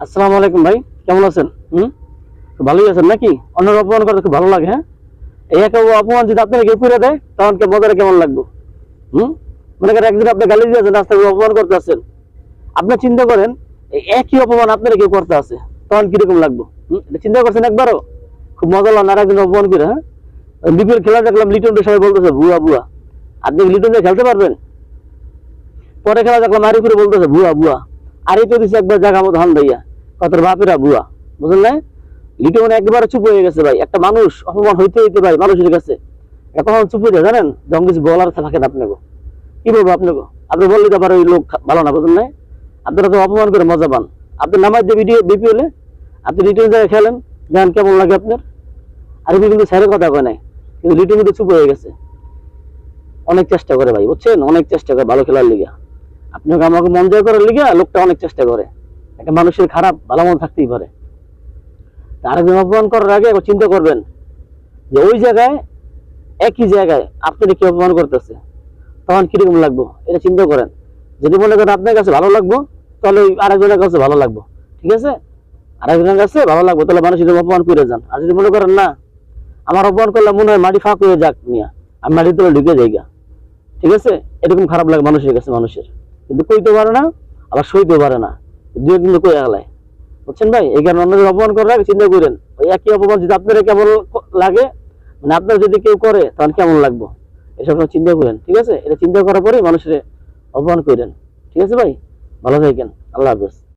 আসসালামু আলাইকুম ভাই, কেমন আছেন? হুম? ভালোই আছেন নাকি? অন্যের অপমান করতে খুব ভালো লাগে হ্যাঁ? এই অপমান যদি আপনাকে কেউ করে দেয় তখন কে মজাটা কেমন লাগবে? হুম? মনে করেন একদিন আপনি গালি দিয়েছেন রাস্তায় অপমান করতে আসছেন আপনি চিন্তা করেন একই অপমান আপনার কেউ করতে আছে, তখন কীরকম লাগবে? হুম? চিন্তা করছেন একবারও? খুব মজা লাগল আর একদিন অপমান করে হ্যাঁ? বিপিএল খেলা দেখলাম, লিটন দিয়ে সবাই বলতেছে, ভুয়া বুয়া আপনি লিটন দিয়ে খেলতে পারবেন? পরে খেলা দেখলাম আরি করে বলতেছে, ভুয়া বুয়া আরি তো দিছে একবার জায়গা মতো হান দাইয়া কত বাপেরা বুয়া, বুঝলেন না লিটন একবারে চুপ হয়ে গেছে ভাই। একটা মানুষ অপমান হইতে হইতে ভাই মানুষের কাছে কখন চুপ হয়ে জানেন? যখন কিছু বলার থাকেন আপনাকে। কি বলব আপনাকে? আপনি বললে তো আবার ওই লোক ভালো না, বুঝলেন না আপনারা তো অপমান করে মজা পান। আপনি নামাজ দিয়ে ভিডিও বিপিএলে আপনি রিটার্ন জায়গায় খেলেন, দেখেন কেমন লাগে আপনার? আর এমনি কিন্তু স্যারের কথা কয় নাই, কিন্তু রিটার্ন কিন্তু চুপ হয়ে গেছে। অনেক চেষ্টা করে ভাই, বুঝছেন? অনেক চেষ্টা করে ভালো খেলার লিগা। আপনাকে আমাকে মন জয় করার লিগা, লোকটা অনেক চেষ্টা করে। একটা মানুষের খারাপ, ভালো মন থাকতেই পারে। আরেকজন অপমান করার আগে একবার চিন্তা করবেন যে ওই জায়গায়, একই জায়গায় আপনাকে কি অপমান করতেছে? তখন কীরকম লাগবো? এটা চিন্তা করেন। যদি মনে করেন আপনার কাছে ভালো লাগবো, তাহলে ওই আরেকজনের কাছে ভালো লাগবো। ঠিক আছে? আরেকজনের কাছে ভালো লাগবো, তাহলে মানুষ যদি অপমান করে যান। আর যদি মনে করেন না, আমার অপমান করলে মনে হয় মাটি ফাঁক হয়ে যাক মিয়া, আমি মাটির তলে ঢুকে যাই গা। ঠিক আছে? এরকম খারাপ লাগে মানুষের কাছে, মানুষের। কিন্তু কইতে পারে না, আবার সইতে পারে না। দুই কিন্তু কই আগলায় বুঝছেন ভাই? এই কারণে অপমান করার চিন্তা করেন, ওই একই অপমান যদি আপনারা কেমন লাগে মানে আপনার যদি কেউ করে তখন কেমন লাগবো? এসব সব চিন্তা করেন, ঠিক আছে? এটা চিন্তা করার পরে মানুষের অপমান করেন। ঠিক আছে ভাই? ভালো থাকেন। আল্লাহ হাফেজ।